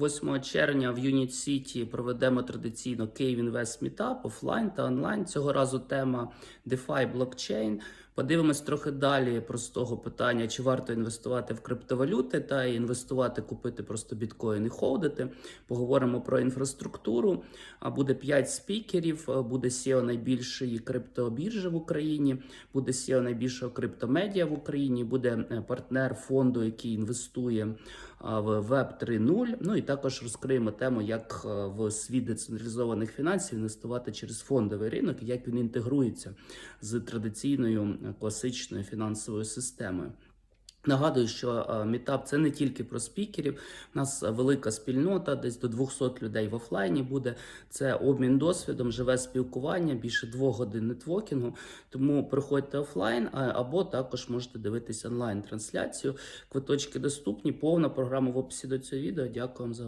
8 червня в Юніт Сіті проведемо традиційно Київ Інвест Мітап офлайн та онлайн. Цього разу тема DeFi блокчейн. Подивимось трохи далі простого питання, чи варто інвестувати в криптовалюти та інвестувати, купити просто біткоін і холдити. Поговоримо про інфраструктуру. А буде 5 спікерів. Буде SEO найбільшої криптобіржі в Україні, буде SEO найбільшого криптомедіа в Україні. Буде е, партнер фонду, який інвестує в Web 3.0. Ну і також розкриємо тему, як е, в світ децентралізованих фінансів інвестувати через фондовий ринок, як він інтегрується з традиційною е, класичною фінансовою системою. Нагадую, що е, мітап це не тільки про спікерів. У нас велика спільнота, десь до 200 людей в офлайні буде. Це обмін досвідом, живе спілкування, більше двох годин нетворкінгу. Тому приходьте офлайн, або також можете дивитися онлайн трансляцію. Квиточки доступні, повна програма в описі до цього відео. Дякую вам за.